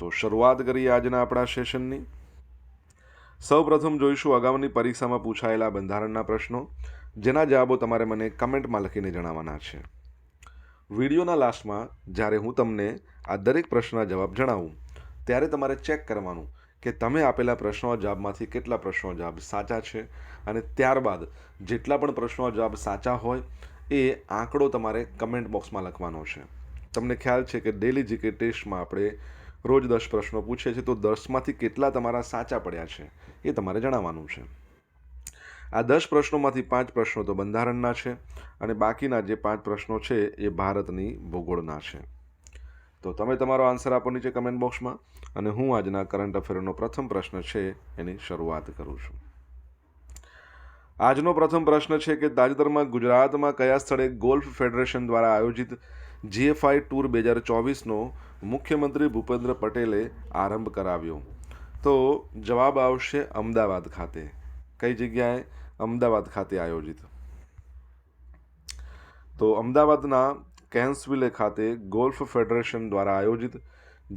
તો શરૂઆત કરીએ આજના આપણા સેશનની. સૌપ્રથમ જોઈશું અગાઉની પરીક્ષામાં પૂછાયેલા બંધારણના પ્રશ્નો, જેના જવાબો તમારે મને કમેન્ટમાં લખીને જણાવવાના છે. વિડીયોના લાસ્ટમાં, જ્યારે હું તમને આ દરેક પ્રશ્નના જવાબ જણાવું, ત્યારે તમારે ચેક કરવાનું કે તમે આપેલા પ્રશ્નો જવાબમાંથી કેટલા પ્રશ્નો જવાબ સાચા છે અને ત્યારબાદ જેટલા પણ પ્રશ્નો જવાબ સાચા હોય, એ આંકડો તમારે કમેન્ટ બોક્સમાં લખવાનો છે. તમને ખ્યાલ છે કે ડેલી જીકે ટેસ્ટમાં આપણે રોજ દસ પ્રશ્નો પૂછે છે, તો દસમાંથી કેટલા તમારા સાચા પડ્યા છે, એ તમારે જણાવવાનું છે. આ દસ પ્રશ્નોમાંથી પાંચ પ્રશ્નો તો બંધારણના છે અને બાકીના જે પાંચ પ્રશ્નો છે, એ ભારતની ભૂગોળના છે. તો તમે તમારો આન્સર આપો નીચે કમેન્ટ બોક્સમાં અને હું આજના કરંટ અફેરનો પ્રથમ પ્રશ્ન છે, એની શરૂઆત કરું છું. આજનો પ્રથમ પ્રશ્ન છે કે તાજેતરમાં ગુજરાતમાં કયા સ્થળે ગોલ્ફ ફેડરેશન દ્વારા આયોજિત જીએફઆઈ ટૂર બે હજાર ચોવીસનો મુખ્યમંત્રી ભૂપેન્દ્ર પટેલે આરંભ કરાવ્યો. તો જવાબ આવશે અમદાવાદ ખાતે. કઈ જગ્યાએ? અમદાવાદ ખાતે આયોજિત. તો અમદાવાદના કેન્સવિલે ખાતે ગોલ્ફ ફેડરેશન દ્વારા આયોજિત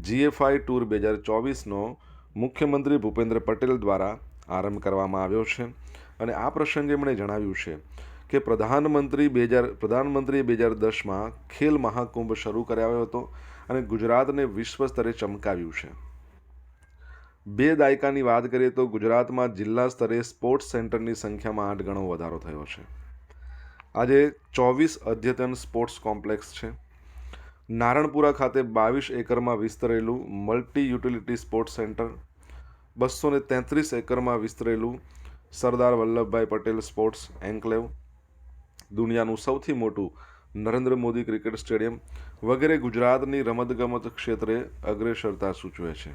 જીએફઆઈ ટૂર બે હજાર ચોવીસનો મુખ્યમંત્રી ભૂપેન્દ્ર પટેલ દ્વારા આરંભ કરવામાં આવ્યો છે. અને આ પ્રસંગે એમણે જણાવ્યું છે કે પ્રધાનમંત્રી બે હજાર, પ્રધાનમંત્રીએ બે હજાર દસમાં ખેલ મહાકુંભ શરૂ કરાવ્યો હતો. અને ગુજરાતને વિશ્વ સ્તરે ચમકાવ્યું છે. બે દાયકાની વાત કરીએ તો ગુજરાતમાં જિલ્લા સ્તરે સ્પોર્ટ્સ સેન્ટરની સંખ્યામાં આઠ ગણો વધારો થયો છે. આજે ચોવીસ અદ્યતન સ્પોર્ટ્સ કોમ્પ્લેક્સ છે. નારણપુરા ખાતે બાવીસ એકરમાં વિસ્તરેલું મલ્ટી યુટિલિટી સ્પોર્ટ્સ સેન્ટર, બસો ને તેત્રીસ એકરમાં વિસ્તરેલું સરદાર વલ્લભભાઈ પટેલ સ્પોર્ટ્સ એન્કલેવ, દુનિયાનું સૌથી મોટું નરેન્દ્ર મોદી ક્રિકેટ સ્ટેડિયમ વગેરે ગુજરાતની રમતગમત ક્ષેત્રે અગ્રેસરતા સૂચવે છે.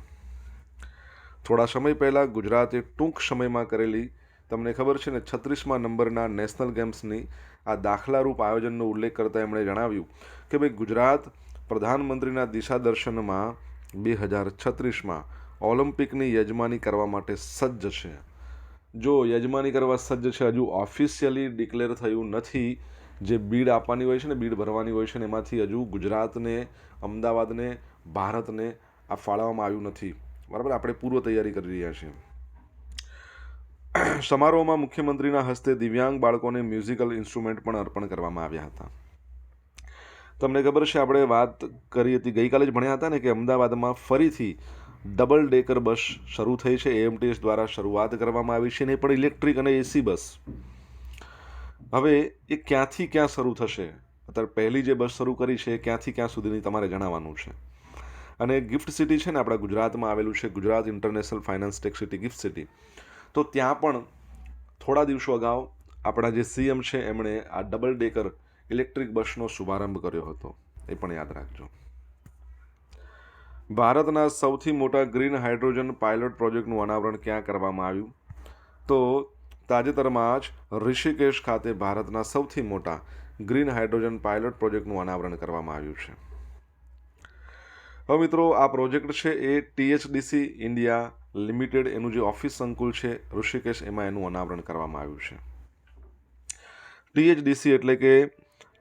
થોડા સમય પહેલાં ગુજરાતે ટૂંક સમયમાં કરેલી, તમને ખબર છે ને, છત્રીસમાં નંબરના નેશનલ ગેમ્સની આ દાખલારૂપ આયોજનનો ઉલ્લેખ કરતાં એમણે જણાવ્યું કે ભાઈ ગુજરાત પ્રધાનમંત્રીના દિશાદર્શનમાં બે હજાર છત્રીસમાં ઓલિમ્પિકની યજમાની કરવા માટે સજ્જ છે. જો યજમાની કરવા સજ્જ છે, હજુ ઓફિશિયલી ડિક્લેર થયું નથી. જે બીડ આપવાની હોય છે ને, બીડ ભરવાની હોય છે ને, એમાંથી હજુ ગુજરાતને, અમદાવાદને, ભારતને આ ફાળવવામાં આવ્યું નથી. બરાબર? આપણે પૂર્વ તૈયારી કરી રહ્યા છીએ. સમારોહમાં મુખ્યમંત્રીના હસ્તે દિવ્યાંગ બાળકોને મ્યુઝિકલ ઇન્સ્ટ્રુમેન્ટ પણ અર્પણ કરવામાં આવ્યા હતા. તમને ખબર છે, આપણે વાત કરી હતી, ગઈકાલે જ ભણ્યા હતા ને, કે અમદાવાદમાં ફરીથી ડબલ ડેકર બસ શરૂ થઈ છે. એએમટીએસ દ્વારા શરૂઆત કરવામાં આવી છે ને, એ પણ ઇલેક્ટ્રિક અને એસી બસ. હવે એ ક્યાંથી ક્યાં શરૂ થશે? અત્યારે પહેલી જે બસ શરૂ કરી છે એ ક્યાંથી ક્યાં સુધીની તમારે જણાવવાનું છે? અને ગિફ્ટ સિટી છે ને આપણા ગુજરાતમાં આવેલું છે, Gujarat international finance tech city, gift city. તો ત્યાં પણ થોડા દિવસો અગાઉ આપણા જે સીએમ છે એમણે આ ડબલ ડેકર ઇલેક્ટ્રિક બસનો શુભારંભ કર્યો હતો. એ પણ યાદ રાખજો. ભારતના સૌથી મોટા ગ્રીન હાઇડ્રોજન પાયલોટ પ્રોજેક્ટનું અનાવરણ ક્યાં કરવામાં આવ્યું? તો તાજેતરમાં જ ઋષિકેશ ખાતે ભારતના સૌથી મોટા ગ્રીન હાઇડ્રોજન પાયલોટ પ્રોજેક્ટનું અનાવરણ કરવામાં આવ્યું છે. હવે મિત્રો, આ પ્રોજેક્ટ છે એ ટીએચડીસી ઇન્ડિયા લિમિટેડ, એનું જે ઓફિસ સંકુલ છે, ઋષિકેશ, એમાં એનું અનાવરણ કરવામાં આવ્યું છે. ટીએચડીસી એટલે કે,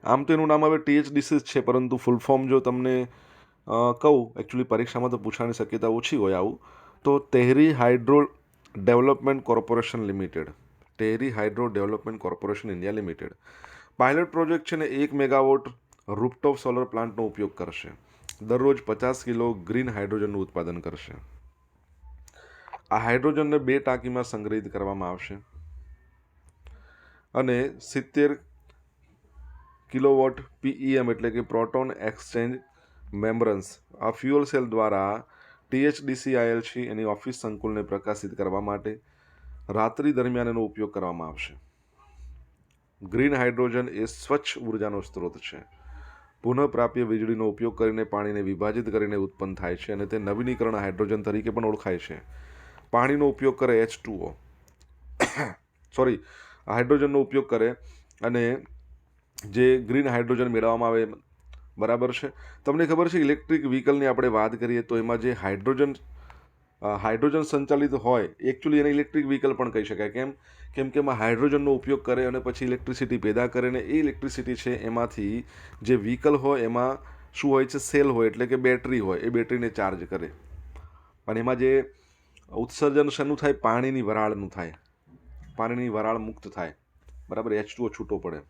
આમ તો એનું નામ હવે ટીએચડીસી જ છે, પરંતુ ફૂલ ફોર્મ જો તમને કહું એકચ્યુઅલી પરીક્ષામાં તો પૂછવાની શક્યતા ઓછી હોય આવું, તો Tehri hydro development corporation limited. Tehri hydro development corporation India limited. Pilot project છે ને એક મેગાવોટ રૂપટોપ સોલર પ્લાન્ટનો ઉપયોગ કરશે. દરરોજ પચાસ કિલો ગ્રીન હાઇડ્રોજનનું ઉત્પાદન કરશે. આ હાઇડ્રોજનને બે ટાંકીમાં સંગ્રહિત કરવામાં આવશે. અને સિત્તેર કિલોવોટ પીઈએમ એટલે કે પ્રોટોન એક્સચેન્જ મેમ્બ્રન્સ આ ફ્યુઅલ સેલ દ્વારા ટીએચડીસીઆઈએલસી એની ઓફિસ સંકુલને પ્રકાશિત કરવા માટે રાત્રિ દરમિયાન એનો ઉપયોગ કરવામાં આવશે. ગ્રીન હાઇડ્રોજન એ સ્વચ્છ ઉર્જાનો સ્ત્રોત છે. પુનઃપ્રાપ્ય વીજળીનો ઉપયોગ કરીને પાણીને વિભાજિત કરીને ઉત્પન્ન થાય છે અને તે નવીનીકરણ હાઇડ્રોજન તરીકે પણ ઓળખાય છે. પાણીનો ઉપયોગ કરે એચ ટુઓ સોરી હાઇડ્રોજનનો ઉપયોગ કરે અને જે ગ્રીન હાઇડ્રોજન મેળવવામાં આવે, બરાબર છે? તમને ખબર છે, ઇલેક્ટ્રિક વ્હીકલની આપણે વાત કરીએ તો એમાં જે હાઇડ્રોજન હાઇડ્રોજન સંચાલિત હોય એકચ્યુઅલી એને ઇલેક્ટ્રિક વ્હીકલ પણ કહી શકાય. કેમ? કેમ કે એમાં હાઇડ્રોજનનો ઉપયોગ કરે અને પછી ઇલેક્ટ્રિસિટી પેદા કરે ને એ ઇલેક્ટ્રિસિટી છે એમાંથી જે વ્હીકલ હોય એમાં શું હોય છે? સેલ હોય, એટલે કે બેટરી હોય, એ બેટરીને ચાર્જ કરે. અને એમાં જે ઉત્સર્જન શેનું થાય? પાણીની વરાળનું થાય. પાણીની વરાળ મુક્ત થાય. બરાબર? એચ ટુઓ છૂટો પડે.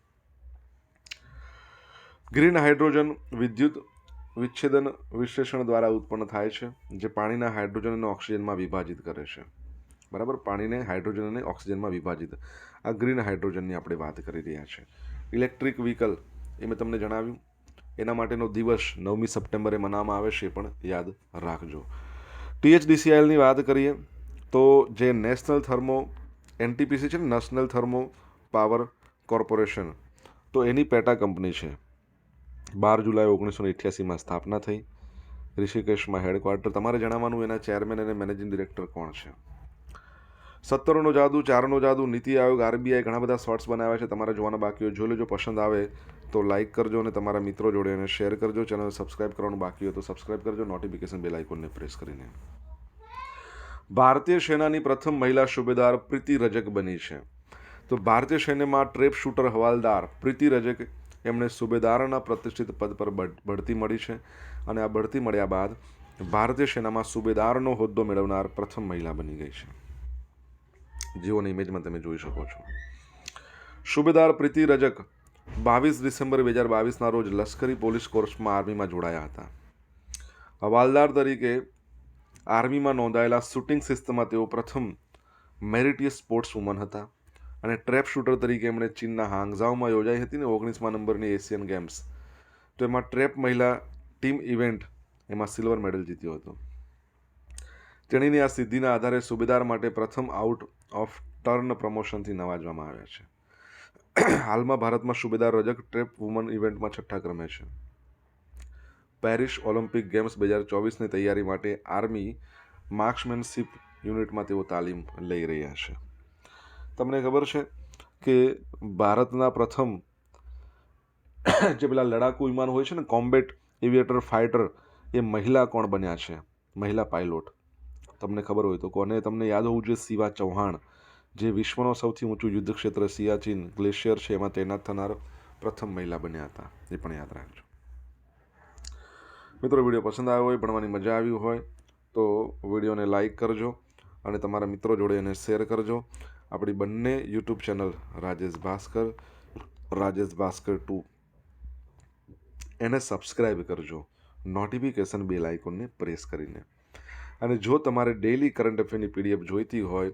ગ્રીન હાઇડ્રોજન વિદ્યુત વિચ્છેદન વિશ્લેષણ દ્વારા ઉત્પન્ન થાય છે, જે પાણીના હાઇડ્રોજન અને ઓક્સિજનમાં વિભાજિત કરે છે. બરાબર? પાણીને હાઇડ્રોજન અને ઓક્સિજનમાં વિભાજિત. આ ગ્રીન હાઇડ્રોજનની આપણે વાત કરી રહ્યા છે. ઇલેક્ટ્રિક વ્હીકલ, એ મેં તમને જણાવ્યું. એના માટેનો દિવસ નવમી સપ્ટેમ્બરે મનાવવામાં આવે છે, એ પણ યાદ રાખજો. ટીએચડીસીઆઈએલની વાત કરીએ, તો જે નેશનલ થર્મો, એનટીપીસી છે ને, નેશનલ થર્મો પાવર કોર્પોરેશન, તો એની પેટા કંપની છે. બાર જુલાઈ ઓગણીસો ને અઠ્યાસીમાં સ્થાપના થઈ. ઋષિકેશમાં હેડક્વાર્ટર તમારે જણાવવાનું એના ચેરમેન અને મેનેજિંગ ડિરેક્ટર કોણ છે? સત્તરનો જાદુ, ચારનો જાદુ, નીતિ આયોગ, આરબીઆઈ ઘણા બધા શોર્ટ્સ બનાવ્યા છે. તમારે જોવાના બાકી હોય. જોઈ લેજો, પસંદ આવે તો લાઇક કરજો અને તમારા મિત્રો જોડે એને શેર કરજો. ચેનલ સબસ્ક્રાઇબ કરવાનું બાકી હોય તો સબસ્ક્રાઇબ કરજો. નોટિફિકેશન બેલ આઇકોનને પ્રેસ કરીને. ભારતીય સેનાની પ્રથમ મહિલા સુબેદાર પ્રીતિ રજક બની છે. તો ભારતીય સૈન્યમાં ટ્રેપ શૂટર હવાલદાર પ્રીતિ રજક એમણે સુબેદારના પ્રતિષ્ઠિત પદ પર બઢ- બઢતી મળી છે અને આ બઢતી મળ્યા બાદ ભારતીય સેનામાં સુબેદારનો હોદ્દો મેળવનાર પ્રથમ મહિલા બની ગઈ છે. જેઓની ઇમેજમાં તમે જોઈ શકો છો. સુબેદાર પ્રીતિ રજક બાવીસ ડિસેમ્બર બે હજાર બાવીસના રોજ લશ્કરી પોલીસ કોર્સમાં આર્મીમાં જોડાયા હતા. હવાલદાર તરીકે આર્મીમાં નોંધાયેલા શૂટિંગ શિસ્તમાં તેઓ પ્રથમ મેરિટીય સ્પોર્ટ્સ વુમન હતા. અને ટ્રેપ શૂટર તરીકે એમણે ચીનના હાંગઝાઓમાં યોજાઈ હતી ને ઓગણીસમાં નંબરની એશિયન ગેમ્સ. તો એમાં ટ્રેપ મહિલા ટીમ ઇવેન્ટ એમાં સિલ્વર મેડલ જીત્યો હતો. તેણીની આ સિદ્ધિના આધારે સુબેદાર માટે પ્રથમ આઉટ ઓફ ટર્ન પ્રમોશનથી નવાજવામાં આવ્યા છે. હાલમાં ભારતમાં સુબેદાર રજક ટ્રેપ વુમન ઇવેન્ટમાં છઠ્ઠા ક્રમે છે. પેરિસ ઓલિમ્પિક ગેમ્સ બે હજાર ચોવીસની તૈયારી માટે આર્મી માર્ક્સમેનશિપ યુનિટમાં તેઓ તાલીમ લઈ રહ્યા છે. તમને ખબર છે કે ભારતના પ્રથમ જે પેલા લડાકુ વિમાન હોય છે ને, કોમ્બેટ એવિએટર ફાઇટર, એ મહિલા કોણ બન્યા છે? મહિલા પાયલોટ. તમને ખબર હોય તો કોને તમને યાદ હોવું જોઈએ શિવા ચૌહાણ, જે વિશ્વનો સૌથી ઊંચું યુદ્ધ ક્ષેત્ર સિયાચીન ગ્લેશિયર છે, એમાં તૈનાત થનાર પ્રથમ મહિલા બન્યા હતા. એ પણ યાદ રાખજો. મિત્રો, વીડિયો પસંદ આવ્યો હોય, ભણવાની મજા આવી હોય, તો વિડીયોને લાઈક કરજો અને તમારા મિત્રો જોડે એને શેર કરજો. આપણી બંને YouTube channel Rajesh Bhaskar Rajesh Bhaskar two. એને સબસ્ક્રાઈબ કરજો. નોટિફિકેશન બેલ આઇકોનને પ્રેસ કરીને. અને જો તમારે ડેઈલી કરંટ અફેરની પીડીએફ જોઈતી હોય,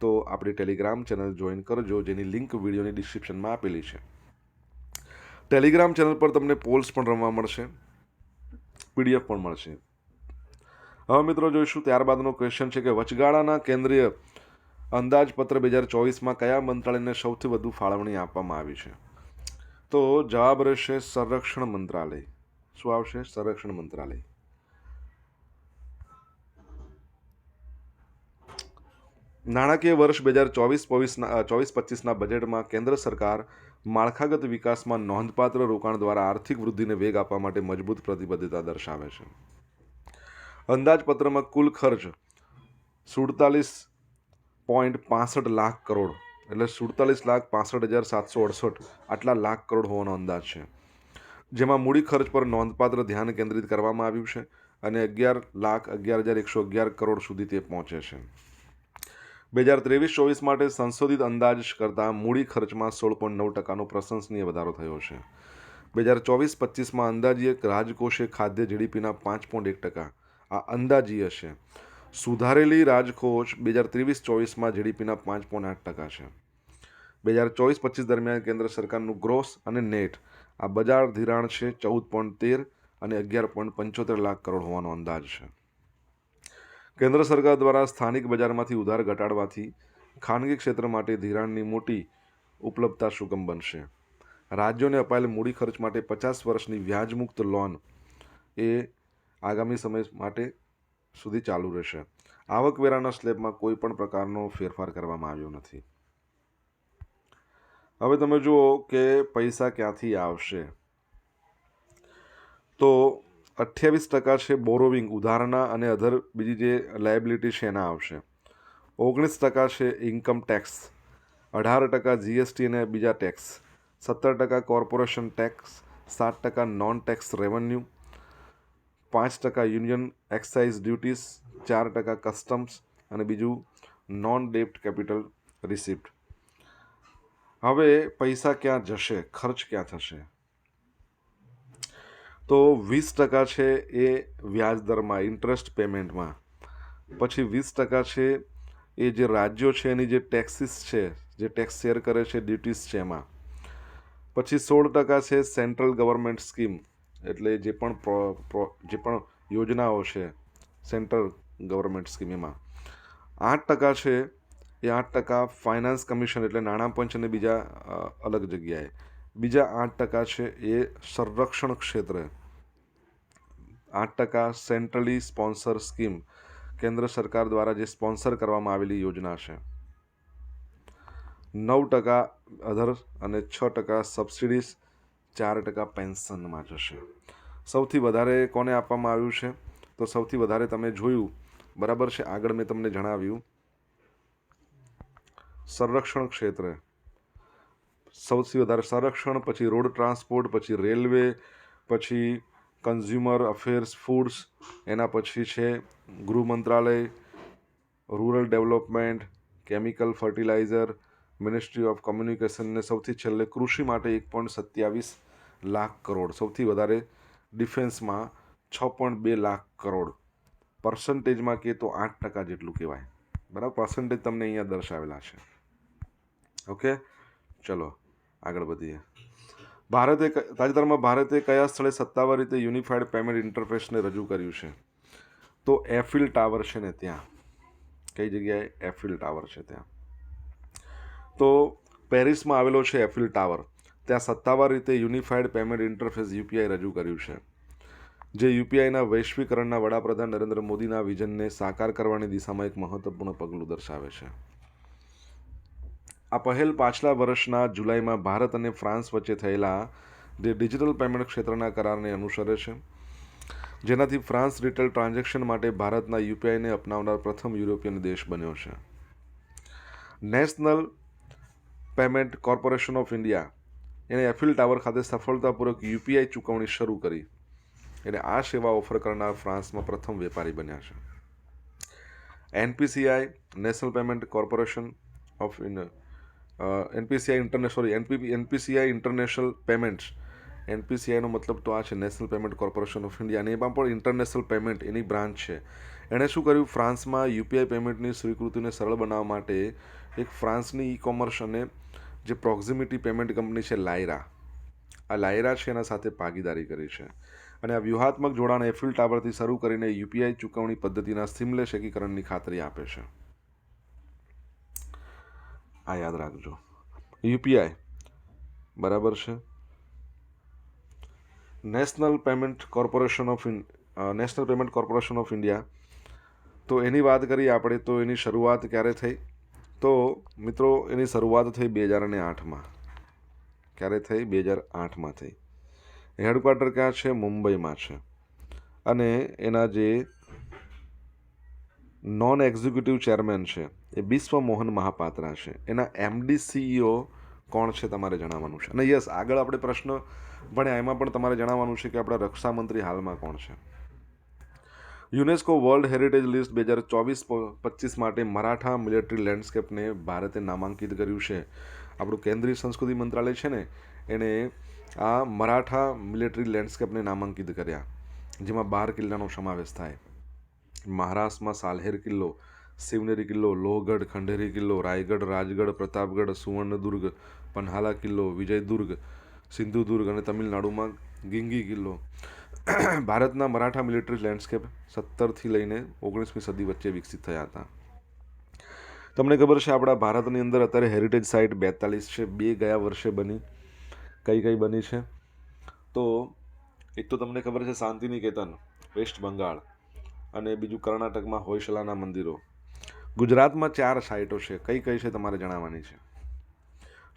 તો આપણી ટેલિગ્રામ ચેનલ જોઈન કરજો, જેની લિંક વિડીયોની ડિસ્ક્રિપ્શનમાં આપેલી છે. ટેલિગ્રામ ચેનલ પર તમને પોલ્સ પણ રમવા મળશે. પીડીએફ પણ મળશે. હવે મિત્રો જોઈશું, ત્યારબાદનો ક્વેશ્ચન છે કે વચગાળાના કેન્દ્રીય અંદાજપત્ર બે હજાર ચોવીસમાં કયા મંત્રાલયને સૌથી વધુ ફાળવણી આપવામાં આવી છે? તો જવાબ રહેશે સંરક્ષણ મંત્રાલય. શું આવશે? સંરક્ષણ મંત્રાલય. નાણાકીય વર્ષ બે હજાર ચોવીસ ચોવીસના ચોવીસ પચીસના બજેટમાં કેન્દ્ર સરકાર માળખાગત વિકાસમાં નોંધપાત્ર રોકાણ દ્વારા આર્થિક વૃદ્ધિને વેગ આપવા માટે મજબૂત પ્રતિબદ્ધતા દર્શાવે છે. અંદાજપત્રમાં કુલ ખર્ચ સુડતાલીસ પોઈન્ટ પાસઠ લાખ કરોડ, એટલે સુડતાલીસ લાખ પાસઠ હજાર સાતસો અડસઠ આટલા લાખ કરોડ હોવાનો અંદાજ છે. જેમાં મૂડી ખર્ચ પર નોંધપાત્ર ધ્યાન કેન્દ્રિત કરવામાં આવ્યું છે અને અગિયાર લાખ અગિયાર હજાર એકસો અગિયાર કરોડ સુધી તે પહોંચે છે. બે હજાર ત્રેવીસ ચોવીસ માટે સંશોધિત અંદાજ કરતાં મૂડી ખર્ચમાં સોળ પોઈન્ટ નવ ટકાનો પ્રશંસનીય વધારો થયો છે. બે હજાર ચોવીસ પચીસમાં અંદાજીય રાજકોષે ખાદ્ય જીડીપીના પાંચ પોઈન્ટ એક ટકા. આ અંદાજીય છે. સુધારેલી રાજકોષ બે હજાર ત્રેવીસ ચોવીસમાં જીડીપીના પાંચ પોઈન્ટ આઠ ટકા છે. બે હજાર ચોવીસ પચીસ દરમિયાન કેન્દ્ર સરકારનું ગ્રોસ અને નેટ આ બજાર ધિરાણ છે ચૌદ પોઈન્ટ તેર અને અગિયાર પોઈન્ટ પંચોતેર લાખ કરોડ હોવાનો અંદાજ છે. કેન્દ્ર સરકાર દ્વારા સ્થાનિક બજારમાંથી ઉધાર ઘટાડવાથી ખાનગી ક્ષેત્ર માટે ધિરાણની મોટી ઉપલબ્ધતા સુગમ બનશે. રાજ્યોને અપાયેલ મૂડી ખર્ચ માટે પચાસ વર્ષની વ્યાજમુક્ત લોન એ આગામી સમય માટે સુધી ચાલુ રહેશે. આવકવેરાના સ્લેબમાં કોઈ પણ પ્રકારનો ફેરફાર કરવામાં આવ્યો નથી. હવે તમે જુઓ કે પૈસા ક્યાંથી આવશે. તો અઠ્યાવીસ ટકા છે બોરોવિંગ, ઉધારના અને અધર બીજી જે લાયબિલિટી છે એના આવશે. ઓગણીસ ટકા છે ઇન્કમ ટેક્સ અઢાર ટકા જીએસટી અને બીજા ટેક્સ સત્તર ટકા કોર્પોરેશન ટેક્સ સાત ટકા નોન ટેક્સ રેવન્યુ પાંચ ટકા યુનિયન એક્સાઇઝ ડ્યુટીઝ ચાર ટકા કસ્ટમ્સ અને બીજું નોન ડેપ્ટ કેપિટલ રિસિપ્ટ. હવે પૈસા ક્યાં જશે? ખર્ચ ક્યાં થશે? તો વીસ ટકા છે એ વ્યાજ દરમાં ઇન્ટરેસ્ટ પેમેન્ટમાં. પછી વીસ ટકા છે એ જે રાજ્યો છે, એની જે ટેક્સીસ છે, જે ટેક્સ શેર કરે છે ડ્યુટીઝ છે એમાં. પછી સોળ ટકા છે સેન્ટ્રલ ગવર્મેન્ટ સ્કીમ. એટલે જે પણ જે પણ યોજનાઓ છે સેન્ટ્રલ ગવર્મેન્ટ સ્કીમ એમાં આઠ ટકા છે એ આઠ ટકા ફાઇનાન્સ કમિશન એટલે નાણાં પંચ અને બીજા અલગ જગ્યાએ. બીજા આઠ ટકા છે એ સંરક્ષણ ક્ષેત્રે. આઠ ટકા સેન્ટ્રલી સ્પોન્સર સ્કીમ કેન્દ્ર સરકાર દ્વારા જે સ્પોન્સર કરવામાં આવેલી યોજના છે. નવ ટકા અધર અને છ ટકા સબસિડીઝ ચાર ટકા પેન્શનમાં જશે. સૌથી વધારે કોને આપવામાં આવ્યું છે? તો સૌથી વધારે તમે જોયું. બરાબર છે? આગળ મેં તમને જણાવ્યું. સંરક્ષણ ક્ષેત્રે. સૌથી વધારે સંરક્ષણ, પછી રોડ ટ્રાન્સપોર્ટ, પછી રેલવે, પછી કન્ઝ્યુમર અફેર્સ ફૂડ્સ એના પછી છે ગૃહ મંત્રાલય rural development chemical fertilizer ministry of કોમ્યુનિકેશનને સૌથી છેલ્લે કૃષિ માટે એક પોઈન્ટ સત્યાવીસ લાખ કરોડ, સૌથી વધારે ડિફેન્સમાં છ પોઈન્ટ બે લાખ કરોડ. પર્સન્ટેજમાં કહે તો આઠ ટકા જેટલું કહેવાય. બરાબર? પર્સન્ટેજ તમને અહીંયા દર્શાવેલા છે. ઓકે? ચલો, આગળ વધીએ. ભારતે તાજેતરમાં ભારતે કયા સ્થળે સત્તાવાર રીતે યુનિફાઈડ પેમેન્ટ ઇન્ટરફેસને રજૂ કર્યું છે? તો એફિલ ટાવર છે ને ત્યાં. કઈ જગ્યાએ? એફિલ ટાવર છે ત્યાં. તો પેરિસમાં આવેલો છે એફિલ ટાવર. ત્યાં સત્તાવાર રીતે યુનિફાઈડ પેમેન્ટ ઇન્ટરફેસ યુપીઆઈ રજૂ કર્યું છે, જે યુપીઆઈના વૈશ્વિકરણના વડાપ્રધાન નરેન્દ્ર મોદીના વિઝનને સાકાર કરવાની દિશામાં એક મહત્વપૂર્ણ પગલું દર્શાવે છે. આ પહેલ પાછલા વર્ષના જુલાઈમાં ભારત અને ફ્રાન્સ વચ્ચે થયેલા જે ડિજિટલ પેમેન્ટ ક્ષેત્રના કરારને અનુસરે છે, જેનાથી ફ્રાન્સ રિટેલ ટ્રાન્ઝેક્શન માટે ભારતના યુપીઆઈને અપનાવનાર પ્રથમ યુરોપિયન દેશ બન્યો છે. National Payment Corporation of India એણે એફિલ ટાવર ખાતે સફળતાપૂર્વક યુપીઆઈ ચૂકવણી શરૂ કરી. એટલે આ સેવા ઓફર કરનાર ફ્રાન્સમાં પ્રથમ વેપારી બન્યા છે. NPCI, national payment corporation of in NPCI international sorry, NP, NPCI international payments. એનપીસીઆઈનો મતલબ તો આ છે national payment corporation of India અને એમાં પણ ઇન્ટરનેશનલ પેમેન્ટ એની બ્રાન્ચ છે. એણે શું કર્યું? ફ્રાન્સમાં યુપીઆઈ પેમેન્ટની સ્વીકૃતિને સરળ બનાવવા માટે એક ફ્રાન્સની ઈ કોમર્સ અને જે પ્રોક્ઝિમિટી પેમેન્ટ કંપની છે લાયરા. આ લાયરા છે એના સાથે ભાગીદારી કરી છે. અને આ વ્યૂહાત્મક જોડાણ એફિલ ટાવરથી શરૂ કરીને યુપીઆઈ ચૂકવણી પદ્ધતિના સિમલેસ એકીકરણની ખાતરી આપે છે. આ યાદ રાખજો. યુપીઆઈ બરાબર છે? National payment corporation of national payment corporation of India. તો એની વાત કરીએ આપણે તો એની શરૂઆત ક્યારે થઈ? તો મિત્રો, એની શરૂઆત થઈ બે હજાર અને આઠમાં. ક્યારે થઈ? બે હજાર આઠમાં થઈ. હેડક્વાર્ટર ક્યાં છે? મુંબઈમાં છે. અને એના જે નોન એક્ઝિક્યુટિવ ચેરમેન છે, એ બિસ્વ મોહન મહાપાત્રા છે. એના એમડી સીઈઓ કોણ છે તમારે જણાવવાનું છે? અને યસ આગળ આપણે પ્રશ્ન ભણ્યા, એમાં પણ તમારે જણાવવાનું છે કે આપણા રક્ષામંત્રી હાલમાં કોણ છે? યુનેસ્કો વર્લ્ડ હેરિટેજ લિસ્ટ બે હજાર ચોવીસ પચીસ માટે મરાઠા મિલિટરી લેન્ડસ્કેપને ભારતે નામાંકિત કર્યું છે. આપણું કેન્દ્રીય સંસ્કૃતિ મંત્રાલય છે ને, એણે આ મરાઠા મિલિટરી લેન્ડસ્કેપને નામાંકિત કર્યા, જેમાં બાર કિલ્લાનો સમાવેશ થાય. મહારાષ્ટ્રમાં સાલહેર કિલ્લો, શિવનેરી કિલ્લો, લોહગઢ, ખંડેરી કિલ્લો, રાયગઢ, રાજગઢ, પ્રતાપગઢ, સુવર્ણદુર્ગ, પન્હાલા કિલ્લો, વિજયદુર્ગ, સિંધુદુર્ગ અને તમિલનાડુમાં ગિંગી કિલ્લો. ભારતના મરાઠા મિલિટરી લેન્ડસ્કેપ સત્તરથી લઈને ઓગણીસમી સદી વચ્ચે વિકસિત થયા હતા. તમને ખબર છે, આપણા ભારતની અંદર અત્યારે હેરિટેજ સાઇટ બેતાલીસ છે. બે ગયા વર્ષે બની, કઈ કઈ બની છે? તો એક તો તમને ખબર છે, શાંતિનિકેતન, વેસ્ટ બંગાળ અને બીજું કર્ણાટકમાં હોયશલાના મંદિરો. ગુજરાતમાં ચાર સાઇટો છે. કઈ કઈ છે તમારે જણાવવાની છે?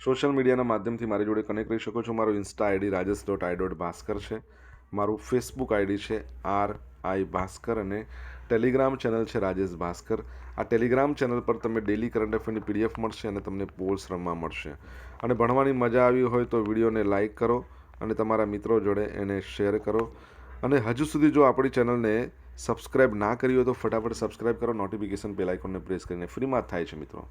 સોશિયલ મીડિયાના માધ્યમથી મારી જોડે કનેક્ટ કરી શકો છો. મારો insta ID Rajesh dot I dot Bhaskar છે. મારું ફેસબુક આઈડી છે આર આઈ ભાસ્કર અને ટેલિગ્રામ ચેનલ છે રાજેશ ભાસ્કર. આ ટેલિગ્રામ ચેનલ પર તમે ડેલી કરંટ અફેરની પીડીએફ મળશે અને તમને પોલ્સ રમવા મળશે. અને ભણવાની મજા આવી હોય તો વિડીયોને લાઇક કરો અને તમારા મિત્રો જોડે એને શેર કરો. અને હજુ સુધી જો આપણી ચેનલને સબસ્ક્રાઇબ ના કરી હોય તો ફટાફટ સબસ્ક્રાઇબ કરો નોટિફિકેશન બેલ આઇકોનને પ્રેસ કરીને. ફ્રીમાં થાય છે, મિત્રો.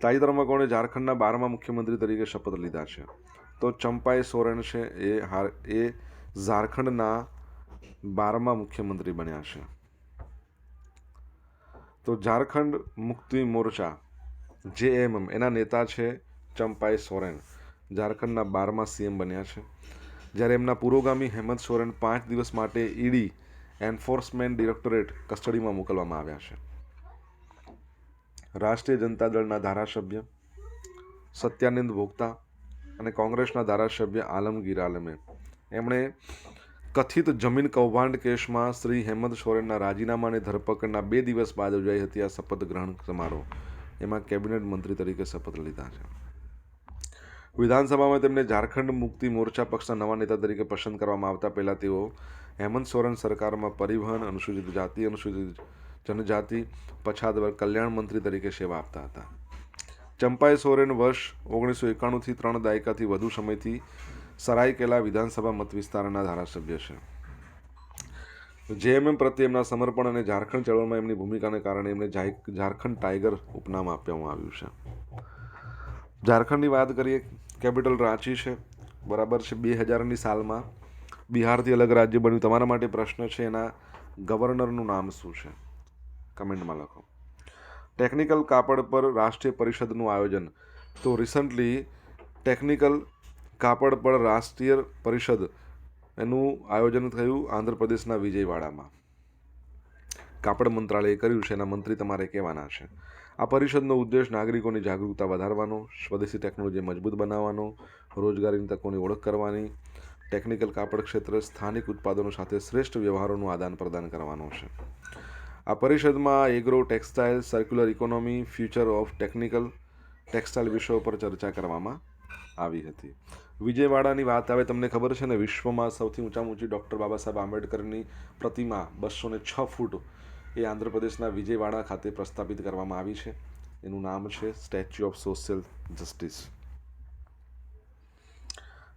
તાજેતરમાં કોણે ઝારખંડના બારમા મુખ્યમંત્રી તરીકે શપથ લીધા છે. તો ચંપાઈ સોરેન છે એ હાર એ ઝારખંડના બારમા મુખ્યમંત્રી બન્યા છે. તો ઝારખંડ મુક્તિ મોરચા, જેએમએમ, એના નેતા છે ચંપાઈ સોરેન. ઝારખંડના બારમા સીએમ બન્યા છે. જ્યારે એમના પુરોગામી હેમંત સોરેન પાંચ દિવસ માટે ઈડી એન્ફોર્સમેન્ટ ડિરેક્ટોરેટ કસ્ટડીમાં મોકલવામાં આવ્યા છે. રાષ્ટ્રીય જનતા દળના ધારાસભ્ય, સત્યાનંદ ભોગતા અને કોંગ્રેસના ધારાસભ્ય આલમગીર આલમે. એમણે કથિત જમીન કૌભાંડ કેસમાં શ્રી હેમંત સોરેનના રાજીનામાની ધરપકડના બે દિવસ બાદ યોજાઈ હતી આ શપથ ગ્રહણ સમારોહ. એમાં કેબિનેટ મંત્રી તરીકે શપથ લીધા છે. વિધાનસભામાં તેમને ઝારખંડ મુક્તિ મોરચા પક્ષના નવા નેતા તરીકે પસંદ કરવામાં આવતા પહેલાં તેઓ હેમંત સોરેન સરકારમાં પરિવહન અનુસૂચિત જાતિ અનુસૂચિત જનજાતિ, પછાત વર્ગ કલ્યાણ મંત્રી તરીકે સેવા આપતા હતા. ચંપાઈ સોરેન વર્ષ ઓગણીસો એકાણુંથી ત્રણ દાયકાથી વધુ સમયથી સરાયકેલા વિધાનસભા મત વિસ્તારના ધારાસભ્ય છે. જેએમએમ પ્રત્યે એમના સમર્પણ અને ઝારખંડ ચળવળમાં એમની ભૂમિકાને કારણે એમને ઝારખંડ ટાઈગર ઉપનામ આપવામાં આવ્યું છે. ઝારખંડની વાત કરીએ, કેપિટલ રાંચી છે. બરાબર છે, બે હજારની સાલમાં બિહારથી અલગ રાજ્ય બન્યું. તમારા માટે પ્રશ્ન છે એના ગવર્નરનું નામ શું છે? કમેન્ટમાં લખો. ટેકનિકલ કાપડ પર રાષ્ટ્રીય પરિષદનું આયોજન. તો રિસન્ટલી ટેકનિકલ કાપડ પર રાષ્ટ્રીય પરિષદ એનું આયોજન થયું આંધ્રપ્રદેશના વિજયવાડામાં. કાપડ મંત્રાલયે કર્યું છે, એના મંત્રી તમારે કહેવાના છે. આ પરિષદનો ઉદ્દેશ નાગરિકોની જાગૃતતા વધારવાનો, સ્વદેશી ટેકનોલોજી મજબૂત બનાવવાનો, રોજગારીની તકોની ઓળખ કરવાની, ટેકનિકલ કાપડ ક્ષેત્રે સ્થાનિક ઉત્પાદનો સાથે શ્રેષ્ઠ વ્યવહારોનું આદાન પ્રદાન કરવાનો છે. આ પરિષદમાં agro textile circular economy future of technical textile વિષયો પર ચર્ચા કરવામાં આવી હતી. વિજયવાડાની વાત આવે તમને ખબર છે ને, વિશ્વમાં સૌથી ઊંચામાં ઊંચી ડૉક્ટર બાબા સાહેબ આંબેડકરની પ્રતિમા બસો ને છ ફૂટ એ આંધ્રપ્રદેશના વિજયવાડા ખાતે પ્રસ્થાપિત કરવામાં આવી છે. એનું નામ છે સ્ટેચ્યુ ઓફ સોશિયલ જસ્ટિસ.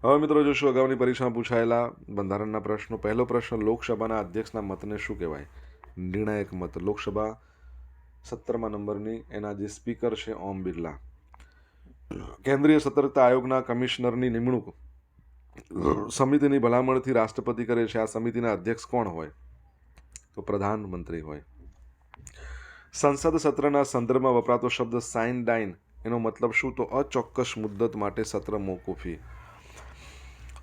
હવે મિત્રો જોશું, અગાઉની પરીક્ષામાં પૂછાયેલા બંધારણના પ્રશ્નો. પહેલો પ્રશ્ન, લોકસભાના અધ્યક્ષના મતને શું કહેવાય? નિર્ણાયક મત. લોકસભા સત્તરમા નંબરની એના જે સ્પીકર છે ઓમ બિરલા. કેન્દ્રીય સતર્કતા આયોગના કમિશનરની નિમણૂક સમિતિની ભલામણથી રાષ્ટ્રપતિ કરે છે. આ સમિતિના અધ્યક્ષ કોણ હોય? તો પ્રધાનમંત્રી હોય. સંસદ સત્રના સંદર્ભમાં વપરાતો શબ્દ સાઇન ડાઇન એનો મતલબ શું? તો અચોક્કસ મુદ્દત માટે સત્ર મોકૂફી.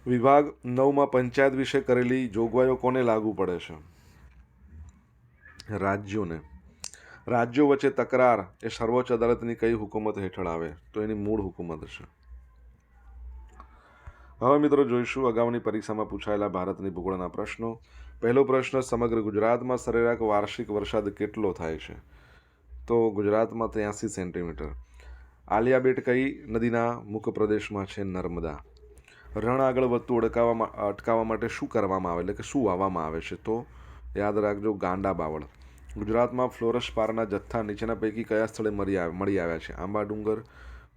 વિભાગ નવમાં પંચાયત વિશે કરેલી જોગવાઈઓ કોને લાગુ પડે છે? રાજ્યોને. રાજ્યો વચ્ચે તકરાર એ સર્વોચ્ચ અદાલતની કઈ હુકુમત હેઠળ આવે? તો એની મૂળ હુકુમત છે. હવે મિત્રો જોઈશું અગાઉની પરીક્ષામાં પૂછાયેલા ભારતની ભૂગોળના પ્રશ્નો. પહેલો પ્રશ્ન, સમગ્ર ગુજરાતમાં સરેરાશ વાર્ષિક વરસાદ કેટલો થાય છે? તો ગુજરાતમાં ત્યાંસી સેન્ટીમીટર. આલિયા બેટ કઈ નદીના મુખ પ્રદેશમાં છે નર્મદા? રણ આગળ વધતું અડકાવવા અટકાવવા માટે શું કરવામાં આવે? એટલે કે શું વાવવામાં આવે છે? તો યાદ રાખજો, ગાંડા બાવળ. ગુજરાતમાં ફ્લોરસ પારના જથ્થા નીચેના પૈકી કયા સ્થળે મળી મળી આવ્યા છે? આંબા ડુંગર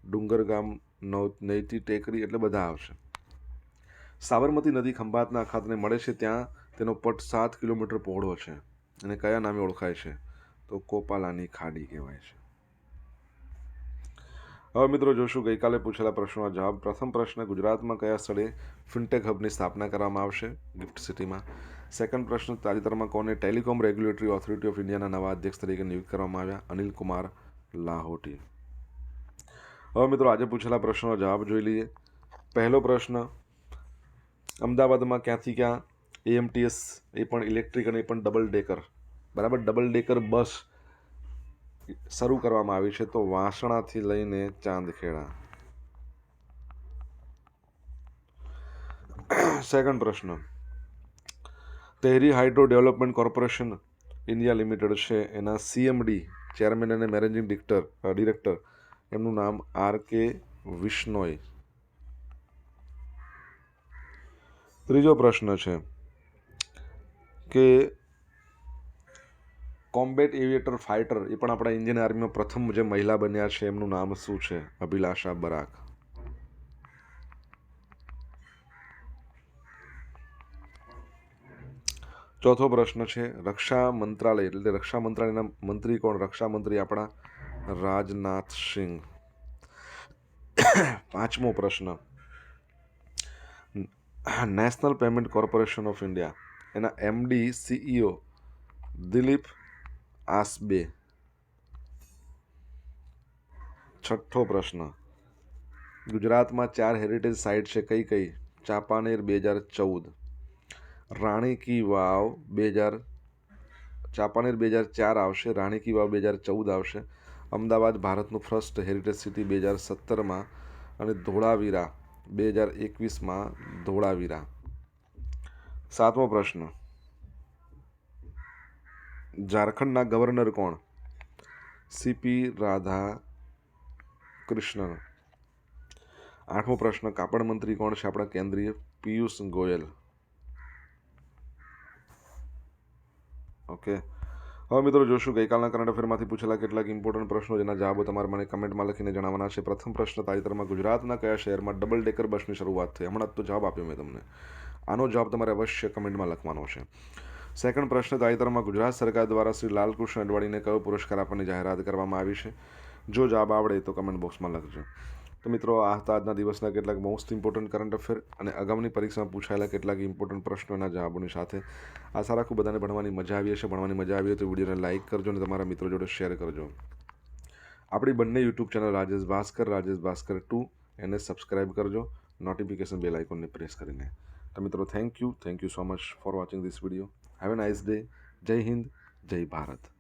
ડુંગર ગામ નૈતી ટેકરી એટલે બધા આવશે. સાબરમતી નદી ખંભાતના અખાતને મળે છે ત્યાં. તેનો પટ સાત કિલોમીટર પહોળો છે. અને કયા નામે ઓળખાય છે? તો કોપાલાની ખાડી કહેવાય છે. હવે મિત્રો જોશું, ગઈકાલે પૂછેલા પ્રશ્નોના જવાબ. પ્રથમ પ્રશ્ન, ગુજરાતમાં કયા સ્થળે ફિન્ટેક હબની સ્થાપના કરવામાં આવશે ગિફ્ટ સિટીમાં સેકન્ડ પ્રશ્ન, તાજેતરમાં કોને ટેલિકોમ રેગ્યુલેટરી ઓથોરિટી ઓફ ઇન્ડિયાના નવા અધ્યક્ષ તરીકે નિયુક્ત કરવામાં આવ્યા? અનિલ કુમાર લાહોટી. હવે મિત્રો આજે પૂછેલા પ્રશ્નોનો જવાબ જોઈ લઈએ. પહેલો પ્રશ્ન, અમદાવાદમાં ક્યાંથી ક્યાં એએમટીએસ એ પણ ઇલેક્ટ્રિક અને એ પણ ડબલ ડેકર બરાબર? ડબલ ડેકર બસ શરૂ કરવામાં આવી છે તો વાસણાથી લઈને ચાંદખેડા. સેકન્ડ પ્રશ્ન. Tehri hydro development corporation India limited છે. એના સીએમડી, ચેરમેન અને મેનેજિંગ ડિરેક્ટર ડિરેક્ટર. એમનું નામ આર કે વિશ્નોય. ત્રીજો પ્રશ્ન છે કે કોમ્બેટ એવિએટર ફાઇટર એ પણ આપણા ઇન્ડિયન આર્મીમાં પ્રથમ જે મહિલા બન્યા છે, એમનું નામ શું છે? અભિલાષા બરાક. ચોથો પ્રશ્ન છે, રક્ષા મંત્રાલય, એટલે રક્ષા મંત્રાલયના મંત્રી કોણ? રક્ષા મંત્રી આપણા રાજનાથ સિંહ પાંચમો પ્રશ્ન. National payment corporation of India. એના એમડી સીઈઓ દિલીપ આસબે. છઠ્ઠો પ્રશ્ન. ગુજરાતમાં ચાર હેરિટેજ સાઇટ છે કઈ કઈ? ચાંપાનેર બે હજાર ચૌદ. રાણી કી વાવ બે હજાર ચાંપાનેર બે હજાર ચાર આવશે, રાણી કી વાવ બે હજાર ચૌદ આવશે. અમદાવાદ ભારતનું ફર્સ્ટ હેરિટેજ સિટી બે હજાર સત્તરમાં અને ધોળાવીરા બે હજાર એકવીસમાં ધોળાવીરા. સાતમો પ્રશ્ન. ઝારખંડના ગવર્નર કોણ? સીપી રાધા કૃષ્ણન આઠમો પ્રશ્ન, કાપડ મંત્રી કોણ છે આપણા કેન્દ્રીય? પિયુષ ગોયલ. ઓકે. હવે મિત્રો જોશું, ગઈકાલના કરંટ અફેરમાંથી પૂછેલા કેટલાક ઇમ્પોર્ટન્ટ પ્રશ્નો જેના જવાબો તમારે મને કમેન્ટમાં લખીને જણાવવાના છે. પ્રથમ પ્રશ્ન, તાજેતરમાં ગુજરાતના કયા શહેરમાં ડબલ ડેકર બસની શરૂઆત થઈ? હમણાં તો જવાબ આપ્યો મેં તમને. આનો જવાબ તમારે અવશ્ય કમેન્ટમાં લખવાનો છે. સેકન્ડ પ્રશ્ન તાજેતરમાં ગુજરાત સરકાર દ્વારા શ્રી લાલકૃષ્ણ અડવાણીને કયો પુરસ્કાર આપવાની જાહેરાત કરવામાં આવી છે? જો જવાબ આવડે તો કમેન્ટ બોક્સમાં લખજો. તો મિત્રો, આ હતા આજના દિવસના કેટલાક મોસ્ટ ઇમ્પોર્ટન્ટ કરંટ અફેર અને અગાઉની પરીક્ષામાં પૂછાયેલા કેટલાક ઇમ્પોર્ટન્ટ પ્રશ્નોના જવાબોની સાથે. આશા રાખું બધાને ભણવાની મજા આવી હશે. ભણવાની મજા આવી હોય તો વિડીયોને લાઇક કરજો અને તમારા મિત્રો જોડે શેર કરજો. આપણી બંને YouTube channel Rajesh Bhaskar Rajesh Bhaskar two, એને સબસ્ક્રાઇબ કરજો. નોટિફિકેશન બેલ આઇકોનને પ્રેસ કરીને. તો મિત્રો thank you thank you so much for watching this video have a nice day જય હિન્દ જય ભારત